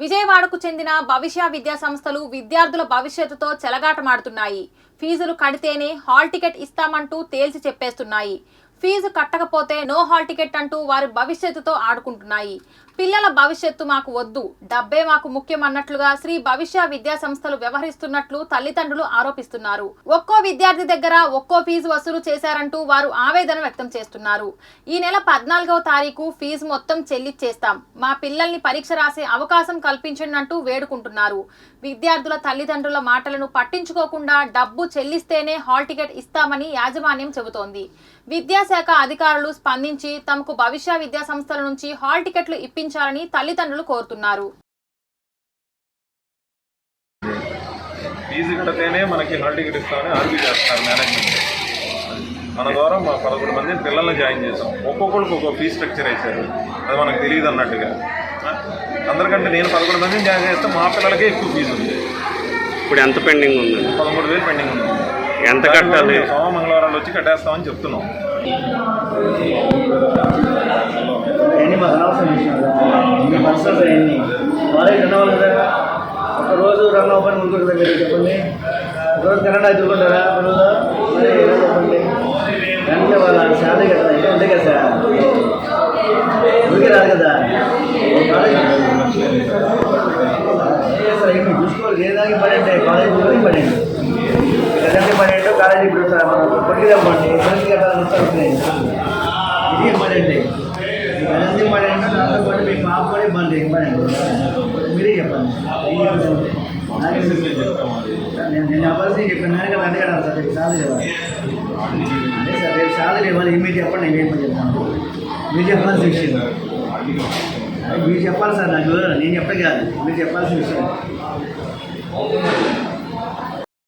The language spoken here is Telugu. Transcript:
విజయవాడకు చెందిన భవిష్య విద్యా సంస్థలు విద్యార్థుల భవిష్యత్తుతో చెలగాటమాడుతున్నాయి. ఫీజులు కడితేనే హాల్ టికెట్ ఇస్తామంటూ తేల్చి చెప్పేస్తున్నాయి. ఫీజు కట్టకపోతే నో హాల్ టికెట్ అంటూ వారి భవిష్యత్తుతో ఆడుకుంటున్నాయి. పిల్లల భవిష్యత్తు మాకు వద్దు డబ్బే మాకు ముఖ్యం అన్నట్లుగా శ్రీ భవిష్య విద్యా సంస్థలు వ్యవహరిస్తున్నట్లు తల్లిదండ్రులు ఆరోపిస్తున్నారు. ఒక్కో విద్యార్థి దగ్గర ఒక్కో ఫీజు వసూలు చేశారంటూ వారు ఆవేదన వ్యక్తం చేస్తున్నారు. ఈ నెల పద్నాలుగవ తారీఖు ఫీజు మొత్తం చెల్లిచ్చేస్తాం. మా పిల్లల్ని పరీక్ష రాసే అవకాశం కల్పించండి అంటూ వేడుకుంటున్నారు. విద్యార్థుల తల్లిదండ్రుల మాటలను పట్టించుకోకుండా డబ్బు చెల్లిస్తేనే హాల్ టికెట్ ఇస్తామని యాజమాన్యం చెబుతోంది. విద్యా విద్యాశాఖ అధికారులు స్పందించి తమకు భవిష్య విద్యా సంస్థల నుంచి హాల్ టికెట్లు ఇప్పించాలని తల్లిదండ్రులు కోరుతున్నారు. ఫీజు కడితేనే మనకి హాల్ టికెట్ ఇస్తామని ఆర్గ్యూ మేనేజ్మెంట్. మన ద్వారా మా పదకొండు మంది పిల్లల్ని జాయిన్ చేసాం ఒక్కొక్కరికి ఒక్కొక్క ఫీజు స్ట్రక్చర్ వేశారు. అది మనకు తెలియదు అన్నట్టుగా. అందరికంటే నేను పదకొండు మందిని జాయిన్ చేస్తే మా పిల్లలకే ఎక్కువ ఫీజు ఉంది. ఇప్పుడు ఎంత పెండింగ్ ఉంది? పదమూడు వేలు పెండింగ్ ఉంది. ఎంత కట్టాలి? సోమ మంగళవారాలు వచ్చి కట్టేస్తామని చెప్తున్నాం. ఎన్ని మాకు అనవసరం విషయం ఇన్ని పర్సన్స్ ఎన్ని? కాలేజ్ రన్ అవ్వాలి కదా. ఒకరోజు రన్ అవ్వని ముందుకు మీరు చెప్పండి. ఒకరోజు కన్నడ ఎదుర్కొంటారా? ఒక రోజు? మరి చెప్పండి. అంటే వాళ్ళ శాలరీ కదా ఇంకా ఉంది కదా సార్. ఊరికే రాదు కదా. కాలేజ్ సార్ ఏమి చూసుకోవాలి? ఏ దానికి పడండి కాలేజ్ గురించి పడండి కదండి పడేంటో కాలేజ్ ఇప్పుడు సార్ మనం ఇబ్బంది ఎటువంటి ఇది పడండి కదండి పడేంటో నాతో పాటు మీ పాప కూడా ఇబ్బంది పడండి మీరే చెప్పండి. నేను నేను అవ్వాల్సి చెప్పాను. నేను కదా అంటే కదా సార్ రేపు సాలరీ ఇవ్వాలి అదే సార్ రేపు సాలరీ ఇవ్వాలి మీరు చెప్పండి నేను ఏమని చెప్తాను. మీరు చెప్పాల్సిన విషయం. మీరు చెప్పాలి సార్ నాకు. నేను చెప్పే కాదు. మీరు చెప్పాల్సిన విషయం.